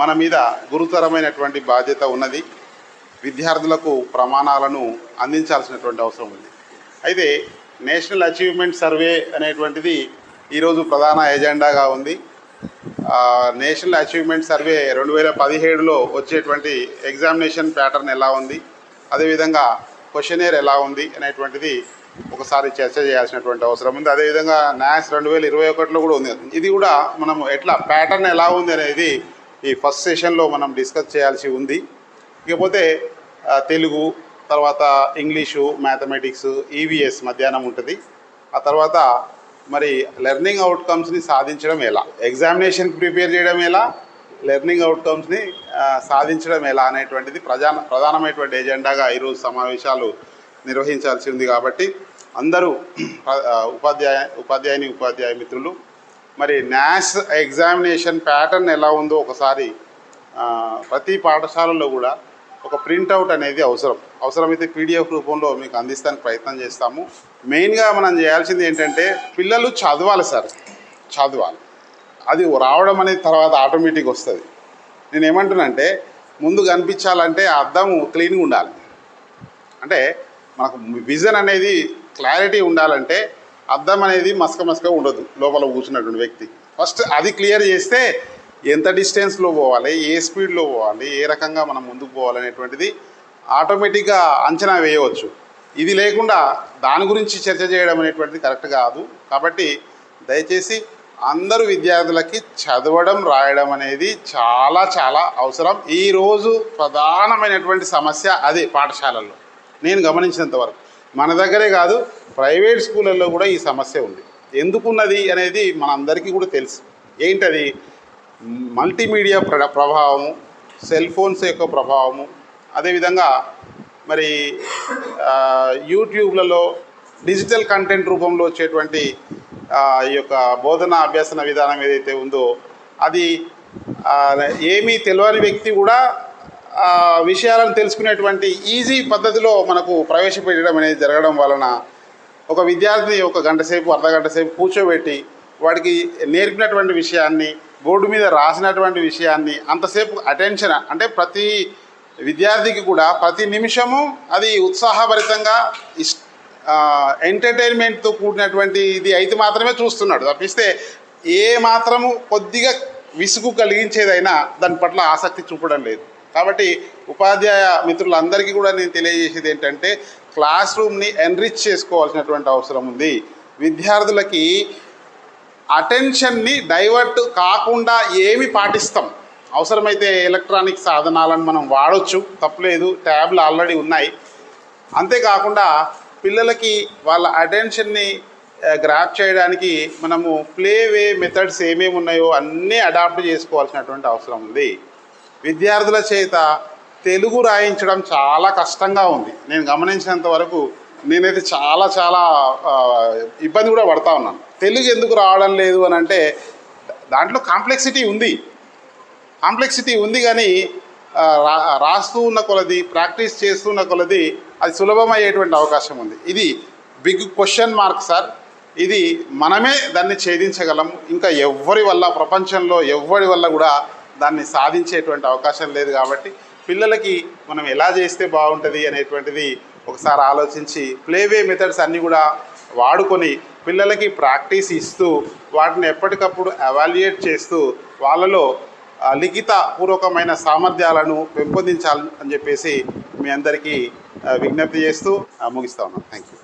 మన మీద గురుతరమైనటువంటి బాధ్యత ఉన్నది. విద్యార్థులకు ప్రమాణాలను అందించాల్సినటువంటి అవసరం ఉంది. అయితే నేషనల్ అచీవ్మెంట్ సర్వే అనేటువంటిది ఈరోజు ప్రధాన ఎజెండాగా ఉంది. నేషనల్ అచీవ్మెంట్ సర్వే రెండు వేల పదిహేడులో వచ్చేటువంటి ఎగ్జామినేషన్ ప్యాటర్న్ ఎలా ఉంది? అదేవిధంగా క్వశ్చనేర్ ఎలా ఉంది అనేటువంటిది ఒకసారి చర్చ చేయాల్సినటువంటి అవసరం ఉంది. అదేవిధంగా న్యాస్ రెండు వేల ఇరవై ఒకటిలో కూడా ఉంది. ఇది కూడా మనం ఎట్లా ప్యాటర్న్ ఎలా ఉంది అనేది ఈ ఫస్ట్ సెషన్లో మనం డిస్కస్ చేయాల్సి ఉంది. ఇకపోతే తెలుగు తర్వాత ఇంగ్లీషు మ్యాథమెటిక్స్ ఈవీఎస్ మధ్యాహ్నం ఉంటుంది. ఆ తర్వాత మరి లెర్నింగ్ అవుట్కమ్స్ని సాధించడం ఎలా? ఎగ్జామినేషన్ ప్రిపేర్ చేయడం ఎలా? లెర్నింగ్ అవుట్కమ్స్ని సాధించడం ఎలా అనేటువంటిది ప్రధాన ప్రధానమైనటువంటి ఎజెండాగా ఈరోజు సమావేశాలు నిర్వహించాల్సి ఉంది కాబట్టి అందరూ ఉపాధ్యాయ ఉపాధ్యాయుని ఉపాధ్యాయ మిత్రులు మరి న్యాస్ ఎగ్జామినేషన్ ప్యాటర్న్ ఎలా ఉందో ఒకసారి ప్రతి పాఠశాలలో కూడా ఒక ప్రింట్అవుట్ అనేది అవసరం. అవసరమైతే పీడిఎఫ్ రూపంలో మీకు అందిస్తానికి ప్రయత్నం చేస్తాము. మెయిన్గా మనం చేయాల్సింది ఏంటంటే పిల్లలు చదవాలి సార్. చదవాలి. అది రావడం అనేది తర్వాత ఆటోమేటిక్ వస్తుంది. నేను ఏమంటున్నానంటే ముందు కనిపించాలంటే అర్థం క్లీన్గా ఉండాలి. అంటే మనకు విజన్ అనేది క్లారిటీ ఉండాలంటే అద్దం అనేది మసక మసక ఉండదు లోపల కూర్చున్నటువంటి వ్యక్తి. ఫస్ట్ అది క్లియర్ చేస్తే ఎంత డిస్టెన్స్లో పోవాలి ఏ స్పీడ్లో పోవాలి ఏ రకంగా మనం ముందుకు పోవాలి అనేటువంటిది ఆటోమేటిక్గా అంచనా వేయవచ్చు. ఇది లేకుండా దాని గురించి చర్చ చేయడం అనేటువంటిది కరెక్ట్ కాదు. కాబట్టి దయచేసి అందరూ విద్యార్థులకి చదవడం రాయడం అనేది చాలా చాలా అవసరం. ఈరోజు ప్రధానమైనటువంటి సమస్య అదే పాఠశాలల్లో. నేను గమనించినంత వరకు. మన దగ్గరే కాదు ప్రైవేట్ స్కూళ్ళల్లో కూడా ఈ సమస్య ఉంది. ఎందుకున్నది అనేది మనందరికీ కూడా తెలుసు. ఏంటది? మల్టీమీడియా ప్ర ప్రభావము సెల్ ఫోన్స్ యొక్క ప్రభావము అదేవిధంగా మరి యూట్యూబ్లలో డిజిటల్ కంటెంట్ రూపంలో వచ్చేటువంటి ఈ యొక్క బోధన అభ్యసన విధానం ఏదైతే ఉందో అది ఏమీ తెలియని వ్యక్తి కూడా విషయాలను తెలుసుకునేటువంటి ఈజీ పద్ధతిలో మనకు ప్రవేశపెట్టడం అనేది జరగడం వలన ఒక విద్యార్థిని ఒక గంట సేపు అర్ధగంట సేపు కూర్చోబెట్టి వాడికి నేర్పినటువంటి విషయాన్ని బోర్డు మీద రాసినటువంటి విషయాన్ని అంతసేపు అటెన్షన్ అంటే ప్రతి విద్యార్థికి కూడా ప్రతి నిమిషము అది ఉత్సాహభరితంగా ఇష్ ఎంటర్టైన్మెంట్తో కూడినటువంటి ఇది అయితే మాత్రమే చూస్తున్నాడు. తప్పిస్తే ఏ మాత్రము కొద్దిగా విసుగు కలిగించేదైనా దాని పట్ల ఆసక్తి చూపడం లేదు. కాబట్టి ఉపాధ్యాయ మిత్రులందరికీ కూడా నేను తెలియజేసేది ఏంటంటే క్లాస్ రూమ్ని ఎన్రిచ్ చేసుకోవాల్సినటువంటి అవసరం ఉంది. విద్యార్థులకి అటెన్షన్ని డైవర్ట్ కాకుండా ఏమి పాటిస్తాం? అవసరమైతే ఎలక్ట్రానిక్ సాధనాలను మనం వాడొచ్చు. తప్పులేదు ట్యాబ్లు ఆల్రెడీ ఉన్నాయి. అంతేకాకుండా పిల్లలకి వాళ్ళ అటెన్షన్ని గ్రాప్ చేయడానికి మనము ప్లే వే మెథడ్స్ ఏమేమి ఉన్నాయో అన్నీ అడాప్ట్ చేసుకోవాల్సినటువంటి అవసరం ఉంది. విద్యార్థుల చేత తెలుగు రాయించడం చాలా కష్టంగా ఉంది. నేను గమనించినంత వరకు నేనైతే చాలా చాలా ఇబ్బంది కూడా పడతా ఉన్నాను. తెలుగు ఎందుకు రావడం లేదు అని అంటే దాంట్లో కాంప్లెక్సిటీ ఉంది. కాంప్లెక్సిటీ ఉంది కానీ రా రాస్తూ ఉన్న కొలది ప్రాక్టీస్ చేస్తున్న కొలది అది సులభమయ్యేటువంటి అవకాశం ఉంది. ఇది బిగ్ క్వశ్చన్ మార్క్ సార్. ఇది మనమే దాన్ని ఛేదించగలం. ఇంకా ఎవ్వరి వల్ల ప్రపంచంలో ఎవరి వల్ల కూడా దాన్ని సాధించేటువంటి అవకాశం లేదు కాబట్టి పిల్లలకి మనం ఎలా చేస్తే బాగుంటుంది అనేటువంటిది ఒకసారి ఆలోచించి ప్లేవే మెథడ్స్ అన్నీ కూడా వాడుకొని పిల్లలకి ప్రాక్టీస్ ఇస్తూ వాటిని ఎప్పటికప్పుడు అవాల్యుయేట్ చేస్తూ వాళ్ళలో లిఖిత పూర్వకమైన సామర్థ్యాలను పెంపొందించాలి అని చెప్పేసి మీ అందరికీ విజ్ఞప్తి చేస్తూ ముగిస్తా ఉన్నాను థ్యాంక్ యూ